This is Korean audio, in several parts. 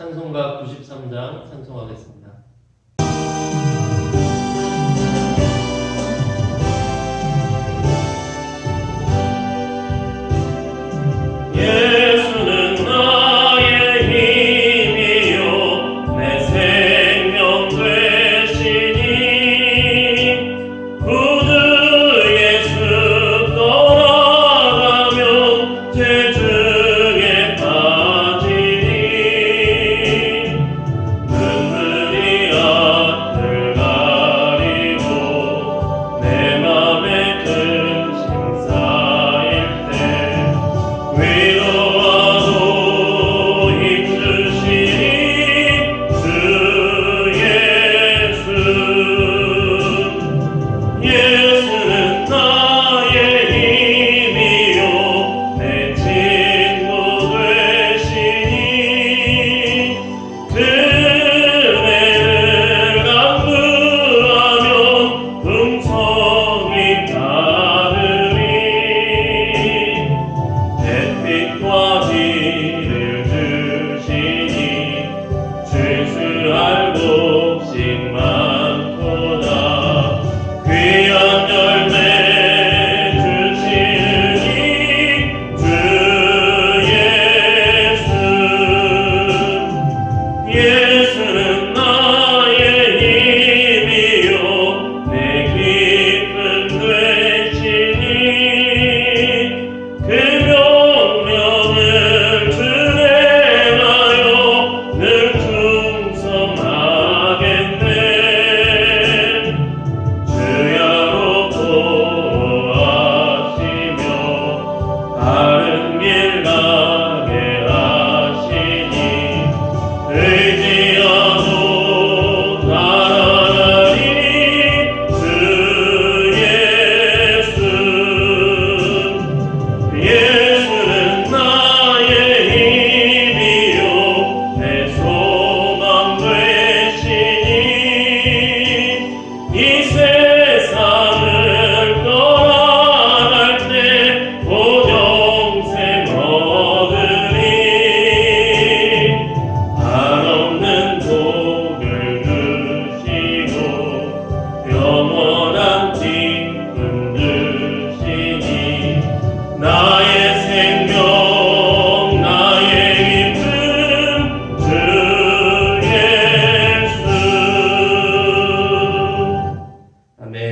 찬송가 93장 찬송하겠습니다.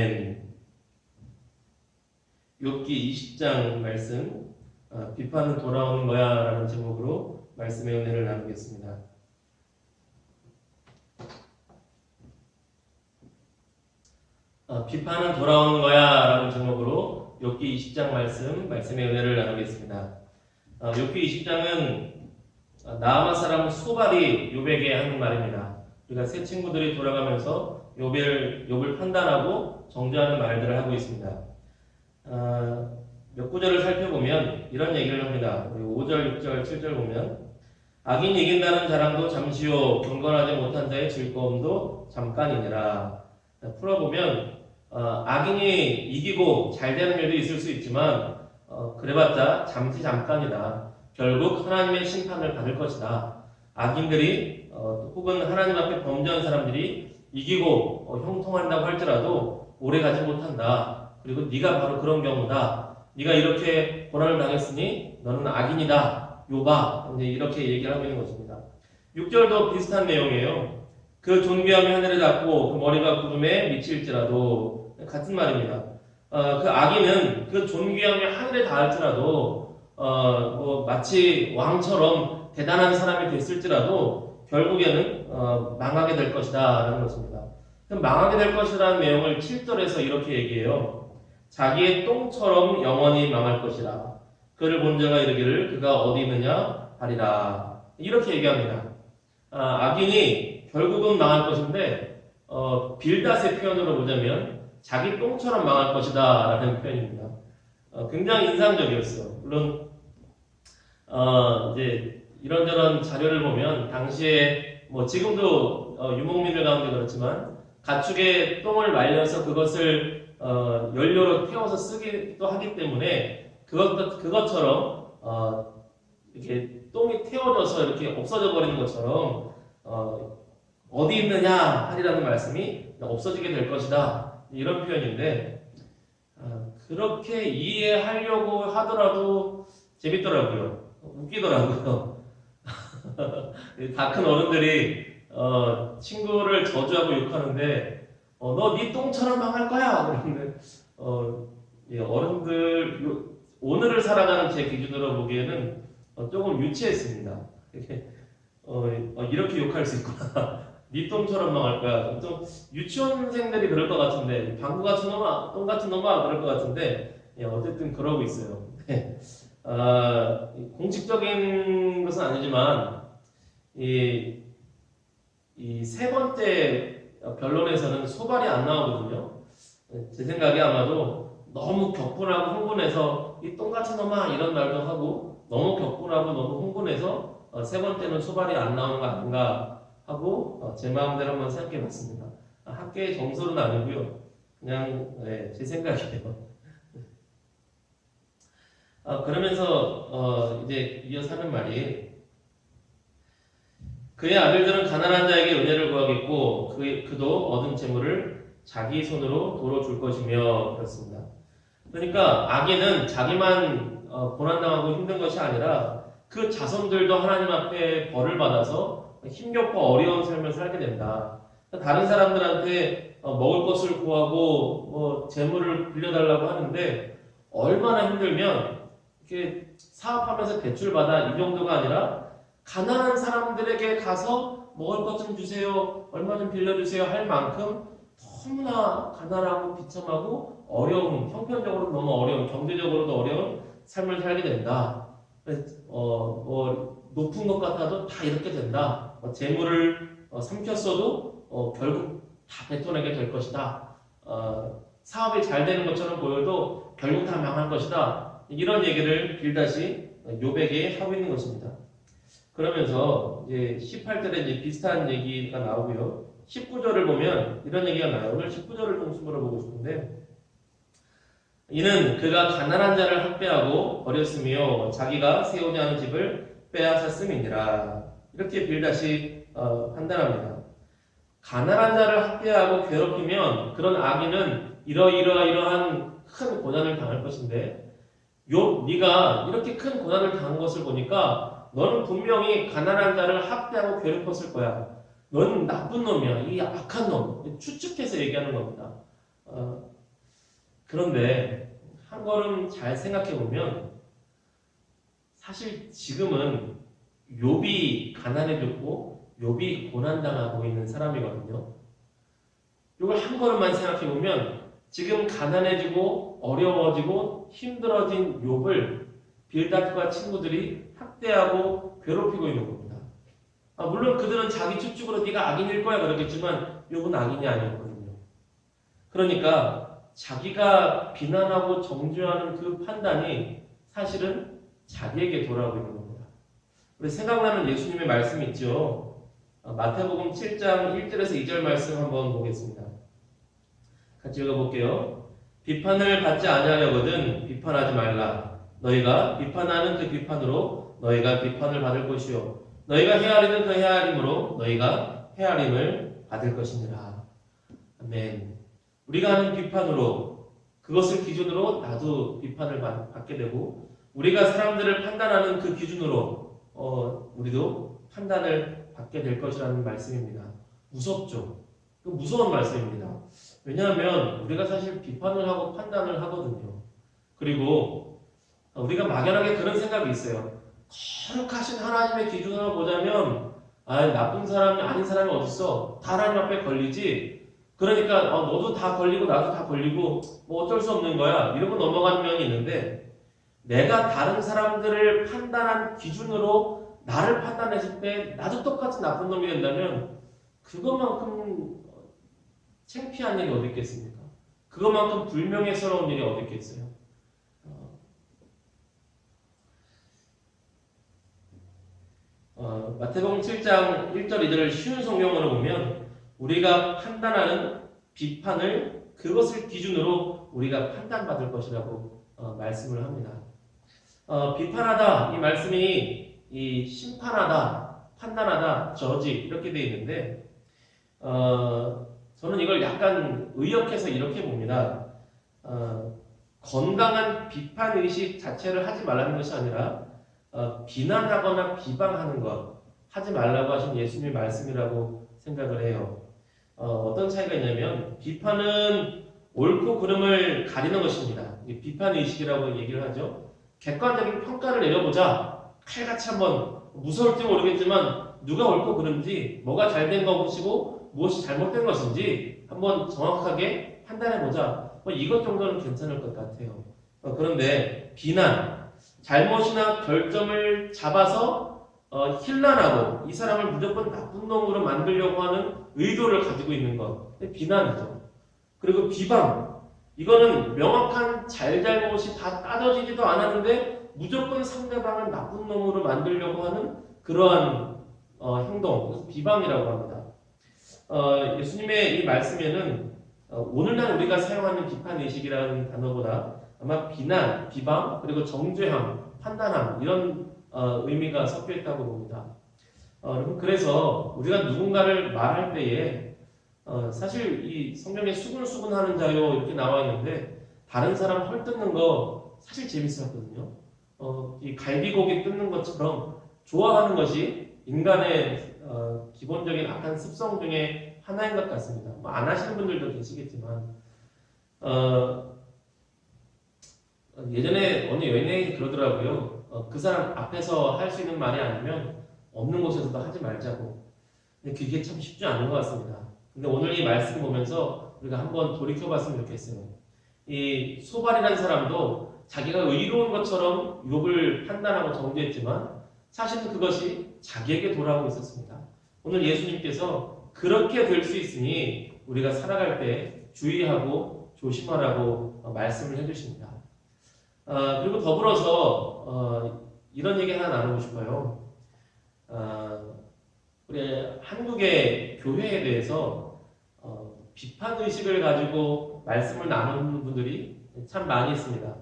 아멘 욥기 20장 말씀 어, 비판은 돌아오는 거야 라는 제목으로 말씀의 은혜를 나누겠습니다. 어, 비판은 돌아오는 거야 라는 제목으로 욥기 20장 말씀 말씀의 은혜를 나누겠습니다. 어, 욥기 20장은 어, 나아만 사람 소발이 욥에게 하는 말입니다. 그러니까 세 친구들이 돌아가면서 욥을, 욥을 판단하고 정죄하는 말들을 하고 있습니다 어, 몇 구절을 살펴보면 이런 얘기를 합니다. 우리 5절, 6절, 7절 보면 악인 이긴다는 자랑도 잠시요 경건하지 못한 자의 즐거움도 잠깐이니라. 풀어보면 어, 악인이 이기고 잘 되는 일도 있을 수 있지만 어, 그래봤자 잠시 잠깐이다. 결국 하나님의 심판을 받을 것이다. 악인들이 어, 혹은 하나님 앞에 범죄한 사람들이 이기고 어, 형통한다고 할지라도 오래 가지 못한다. 그리고 네가 바로 그런 경우다. 네가 이렇게 고난을 당했으니 너는 악인이다. 요바. 이렇게 얘기를 하고 있는 것입니다. 6절도 비슷한 내용이에요. 그 존귀함이 하늘에 닿고 그 머리가 구름에 미칠지라도 같은 말입니다. 어, 그 악인은 그 존귀함이 하늘에 닿을지라도 어, 뭐 마치 왕처럼 대단한 사람이 됐을지라도 결국에는 어, 망하게 될 것이다 라는 것입니다. 그럼 망하게 될 것이라는 내용을 7절에서 이렇게 얘기해요. 자기의 똥처럼 영원히 망할 것이라. 그를 본 자가 이르기를 그가 어디 있느냐 하리라. 이렇게 얘기합니다. 아, 악인이 결국은 망할 것인데 어, 빌닷의 표현으로 보자면 자기 똥처럼 망할 것이다 라는 표현입니다. 어, 굉장히 인상적이었어요. 물론 어, 이제 이런저런 자료를 보면 당시에 뭐 지금도 어, 유목민들 가운데 그렇지만 가축의 똥을 말려서 그것을 어, 연료로 태워서 쓰기도 하기 때문에 그것 그것처럼 어, 이렇게 똥이 태워져서 이렇게 없어져 버리는 것처럼 어, 어디 있느냐 하리라는 말씀이 없어지게 될 것이다. 이런 표현인데 아, 그렇게 이해하려고 하더라도 재밌더라고요. 웃기더라고요 다 큰 어른들이 어, 친구를 저주하고 욕하는데 어, 너네 똥처럼 망할 거야 그러는데 어, 예, 어른들 요- 오늘을 살아가는 제 기준으로 보기에는 어, 조금 유치했습니다. 이렇게 어, 어, 이렇게 욕할 수 있구나. 네 똥처럼 망할 거야. 좀 유치원생들이 그럴 것 같은데 방구 같은 놈아, 똥 같은 놈아 그럴 것 같은데 예, 어쨌든 그러고 있어요. 네. 아, 이 공식적인 것은 아니지만 이 이 세 번째 변론에서는 소발이 안 나오거든요. 제 생각에 아마도 너무 격분하고 흥분해서 이 똥같은 놈아 이런 말도 하고 너무 격분하고 너무 흥분해서 어, 세 번째는 소발이 안 나오는 거 아닌가 하고 어, 제 마음대로 한번 생각해 봤습니다. 아, 학계의 정설은 아니고요. 그냥 네, 제 생각이에요. 아, 그러면서 어, 이제 이어서 하는 말이 그의 아들들은 가난한 자에게 은혜를 구하겠고 그, 그도 얻은 재물을 자기 손으로 도로 줄 것이며 그렇습니다. 그러니까 악인은 자기만 어, 고난당하고 힘든 것이 아니라 그 자손들도 하나님 앞에 벌을 받아서 힘겹고 어려운 삶을 살게 된다. 다른 사람들한테 어, 먹을 것을 구하고 뭐 재물을 빌려달라고 하는데 얼마나 힘들면 이렇게 사업하면서 대출 받아 이 정도가 아니라 가난한 사람들에게 가서 먹을 것 좀 주세요, 얼마 좀 빌려주세요 할 만큼 너무나 가난하고 비참하고 어려운 형편적으로 너무 어려운 경제적으로도 어려운 삶을 살게 된다. 어, 뭐 높은 것 같아도 다 이렇게 된다. 어, 재물을 어, 삼켰어도 어, 결국 다 뱉어내게 될 것이다. 어, 사업이 잘 되는 것처럼 보여도 결국 다 망할 것이다. 이런 얘기를 빌다시 요백에 하고 있는 것입니다. 그러면서 이제 18절에 이제 비슷한 얘기가 나오고요. 19절을 보면 이런 얘기가 나와요. 오늘 19절을 중심으로 보고 싶은데 이는 그가 가난한 자를 학대하고 버렸으며 자기가 세우지 않은 집을 빼앗았음이니라. 이렇게 빌다시 어, 판단합니다. 가난한 자를 학대하고 괴롭히면 그런 악인은 이러이러이러한 큰 고난을 당할 것인데 요 네가 이렇게 큰 고난을 당한 것을 보니까 너는 분명히 가난한 자를 학대하고 괴롭혔을 거야. 넌 나쁜 놈이야. 이 악한 놈. 추측해서 얘기하는 겁니다. 어, 그런데 한 걸음 잘 생각해 보면 사실 지금은 욥이 가난해졌고 욥이 고난당하고 있는 사람이거든요. 이걸 한 걸음만 생각해 보면 지금 가난해지고 어려워지고 힘들어진 욥을 빌닷과 친구들이 학대하고 괴롭히고 있는 겁니다. 아, 물론 그들은 자기 추측으로 네가 악인일 거야 그러겠지만 욥은 악인이 아니었거든요. 그러니까 자기가 비난하고 정죄하는 그 판단이 사실은 자기에게 돌아오고 있는 겁니다. 우리 생각나는 예수님의 말씀이 있죠. 아, 마태복음 7장 1절에서 2절 말씀 한번 보겠습니다. 같이 읽어볼게요. 비판을 받지 아니하려거든 비판하지 말라. 너희가 비판하는 그 비판으로 너희가 비판을 받을 것이요. 너희가 헤아리는 그 헤아림으로 너희가 헤아림을 받을 것이니라. 아멘. 우리가 하는 비판으로 그것을 기준으로 나도 비판을 받, 받게 되고 우리가 사람들을 판단하는 그 기준으로 어, 우리도 판단을 받게 될 것이라는 말씀입니다. 무섭죠? 그 무서운 말씀입니다. 왜냐하면 우리가 사실 비판을 하고 판단을 하거든요. 그리고 우리가 막연하게 그런 생각이 있어요. 거룩하신 하나님의 기준으로 보자면 아 나쁜 사람이 아닌 사람이 어딨어? 다 하나님 앞에 걸리지. 그러니까 어, 너도 다 걸리고 나도 다 걸리고 뭐 어쩔 수 없는 거야. 이러고 넘어가는 면이 있는데 내가 다른 사람들을 판단한 기준으로 나를 판단했을 때 나도 똑같이 나쁜 놈이 된다면 그것만큼 창피한 일이 어디 있겠습니까? 그것만큼 불명예스러운 일이 어디 있겠어요? 어, 마태복음 7장 1절 2절을 쉬운 성경으로 보면 우리가 판단하는 비판을 그것을 기준으로 우리가 판단받을 것이라고 어, 말씀을 합니다. 어, 비판하다 이 말씀이 이 심판하다, 판단하다, 저지 이렇게 돼 있는데 어, 저는 이걸 약간 의역해서 이렇게 봅니다. 어, 건강한 비판 의식 자체를 하지 말라는 것이 아니라 어, 비난하거나 비방하는 것 하지 말라고 하신 예수님의 말씀이라고 생각을 해요. 어, 떤 차이가 있냐면 비판은 옳고 그름을 가리는 것입니다. 비판 의식이라고 얘기를 하죠. 객관적인 평가를 내려보자. 칼같이 한번 무서울지 모르겠지만 누가 옳고 그른지 뭐가 잘된 것이고 무엇이 잘못된 것인지 한번 정확하게 판단해보자. 뭐 이것 정도는 괜찮을 것 같아요. 어, 그런데 비난, 잘못이나 결점을 잡아서 어, 힐난하고 이 사람을 무조건 나쁜 놈으로 만들려고 하는 의도를 가지고 있는 것. 비난이죠. 그리고 비방. 이거는 명확한 잘잘못이 다 따져지지도 않았는데 무조건 상대방을 나쁜 놈으로 만들려고 하는 그러한 어, 행동. 비방이라고 합니다. 어, 예수님의 이 말씀에는 어, 오늘날 우리가 사용하는 비판 의식이라는 단어보다 아마 비난, 비방, 그리고 정죄함, 판단함 이런 어, 의미가 섞여 있다고 봅니다. 어, 여러분, 그래서 우리가 누군가를 말할 때에 어, 사실 이 성경에 수근수근하는 자요 이렇게 나와 있는데 다른 사람 헐 뜯는 거 사실 재밌었거든요. 어, 이 갈비고기 뜯는 것처럼 좋아하는 것이 인간의 어, 기본적인 악한 습성 중에 하나인 것 같습니다. 뭐 안 하시는 분들도 계시겠지만 어, 예전에 어느 여인이 그러더라고요. 어, 그 사람 앞에서 할 수 있는 말이 아니면 없는 곳에서도 하지 말자고. 근데 그게 참 쉽지 않은 것 같습니다. 근데 오늘 이 말씀 보면서 우리가 한번 돌이켜봤으면 좋겠어요. 이 소발이라는 사람도 자기가 의로운 것처럼 욕을 판단하고 정죄했지만 사실은 그것이 자기에게 돌아오고 있었습니다. 오늘 예수님께서 그렇게 될 수 있으니 우리가 살아갈 때 주의하고 조심하라고 말씀을 해주십니다. 어, 그리고 더불어서 어, 이런 얘기 하나 나누고 싶어요. 어, 우리 한국의 교회에 대해서 어, 비판 의식을 가지고 말씀을 나누는 분들이 참 많이 있습니다.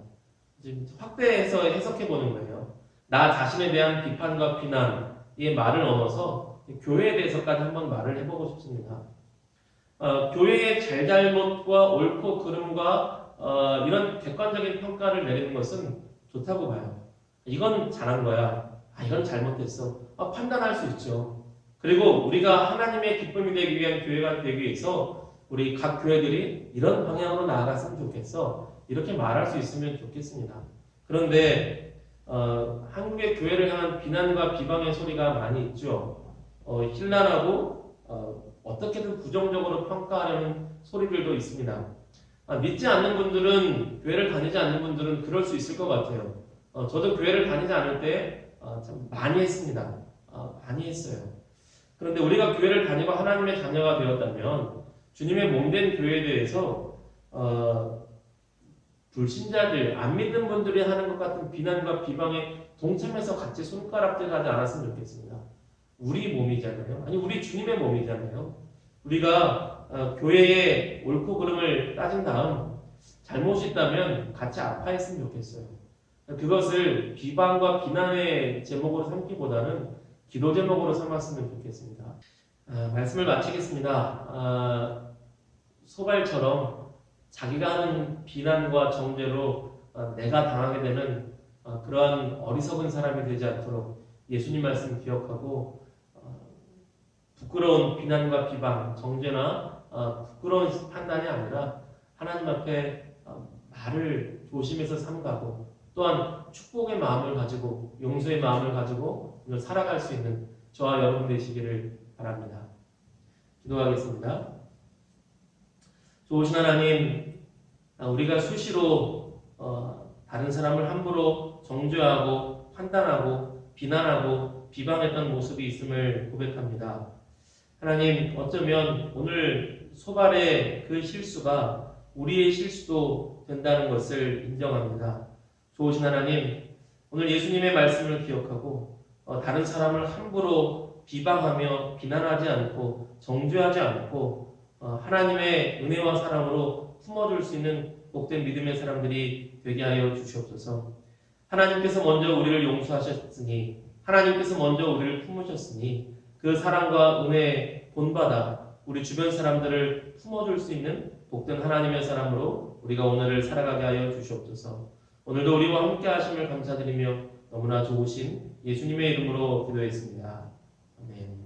지금 확대해서 해석해 보는 거예요. 나 자신에 대한 비판과 비난 이 말을 넘어서 교회에 대해서까지 한번 말을 해보고 싶습니다. 어, 교회의 잘잘못과 옳고 그름과 어, 이런 객관적인 평가를 내리는 것은 좋다고 봐요. 이건 잘한 거야. 아, 이건 잘못됐어. 아, 판단할 수 있죠. 그리고 우리가 하나님의 기쁨이 되기 위한 교회가 되기 위해서 우리 각 교회들이 이런 방향으로 나아갔으면 좋겠어. 이렇게 말할 수 있으면 좋겠습니다. 그런데 어, 한국의 교회를 향한 비난과 비방의 소리가 많이 있죠. 어, 힐난하고 어, 어떻게든 부정적으로 평가하려는 소리들도 있습니다. 아, 믿지 않는 분들은 교회를 다니지 않는 분들은 그럴 수 있을 것 같아요. 어, 저도 교회를 다니지 않을 때 어, 참 많이 했습니다. 어, 많이 했어요. 그런데 우리가 교회를 다니고 하나님의 자녀가 되었다면 주님의 몸된 교회에 대해서 어, 불신자들, 안 믿는 분들이 하는 것 같은 비난과 비방에 동참해서 같이 손가락질하지 않았으면 좋겠습니다. 우리 몸이잖아요. 아니 우리 주님의 몸이잖아요. 우리가 어, 교회의 옳고 그름을 따진 다음 잘못이 있다면 같이 아파했으면 좋겠어요. 그것을 비방과 비난의 제목으로 삼기보다는 기도 제목으로 삼았으면 좋겠습니다. 아, 말씀을 마치겠습니다. 아, 소발처럼 자기가 하는 비난과 정죄로 아, 내가 당하게 되는 아, 그러한 어리석은 사람이 되지 않도록 예수님 말씀 기억하고 어, 부끄러운 비난과 비방, 정죄나 어, 부끄러운 판단이 아니라 하나님 앞에 어, 말을 조심해서 삼가고 또한 축복의 마음을 가지고 용서의 마음을 가지고 살아갈 수 있는 저와 여러분 되시기를 바랍니다. 기도하겠습니다. 좋으신 하나님, 아, 우리가 수시로 어, 다른 사람을 함부로 정죄하고 판단하고 비난하고 비방했던 모습이 있음을 고백합니다. 하나님, 어쩌면 오늘 소발의 그 실수가 우리의 실수도 된다는 것을 인정합니다. 좋으신 하나님, 오늘 예수님의 말씀을 기억하고 어, 다른 사람을 함부로 비방하며 비난하지 않고 정죄하지 않고 어, 하나님의 은혜와 사랑으로 품어줄 수 있는 복된 믿음의 사람들이 되게 하여 주시옵소서. 하나님께서 먼저 우리를 용서하셨으니 하나님께서 먼저 우리를 품으셨으니 그 사랑과 은혜 본받아 우리 주변 사람들을 품어줄 수 있는 복된 하나님의 사람으로 우리가 오늘을 살아가게 하여 주시옵소서. 오늘도 우리와 함께 하심을 감사드리며 너무나 좋으신 예수님의 이름으로 기도했습니다. 아멘.